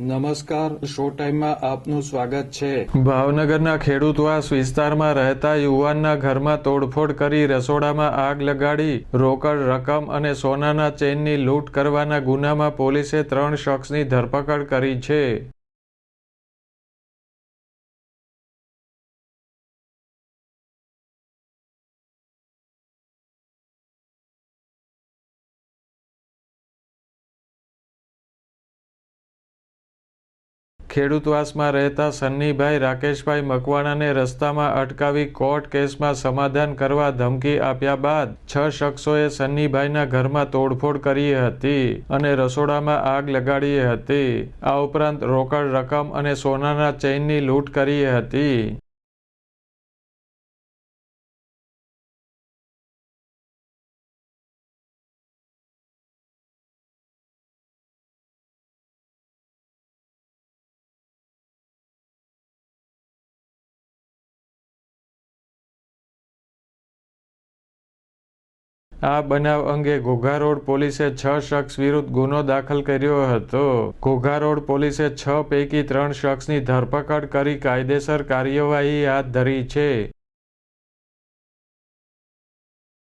નમસ્કાર, શો ટાઈમમાં આપનું સ્વાગત છે. ભાવનગરના ખેડૂતવાસ વિસ્તારમાં રહેતા યુવાનના ઘરમાં તોડફોડ કરી રસોડામાં આગ લગાડી, રોકડ રકમ અને સોનાના ચેનની લૂંટ કરવાના ગુનામાં પોલીસે ત્રણ શખ્સની ધરપકડ કરી છે. ખેડૂતવાસમાં રહેતા સન્નીભાઈ રાકેશભાઈ મકવાણાને રસ્તામાં અટકાવી કોર્ટ કેસમાં સમાધાન કરવા ધમકી આપ્યા બાદ છ શખ્સોએ સન્નીભાઈના ઘરમાં તોડફોડ કરી હતી અને રસોડામાં આગ લગાડી હતી. આ ઉપરાંત રોકડ રકમ અને સોનાના ચેઇનની લૂંટ કરી હતી. આ બનાવ અંગે ઘોઘા રોડ પોલીસે છ શખ્સ વિરુદ્ધ ગુનો દાખલ કર્યો હતો. ઘોઘા રોડ પોલીસે છ પૈકી ત્રણ શખ્સની ધરપકડ કરી કાયદેસર કાર્યવાહી હાથ ધરી છે.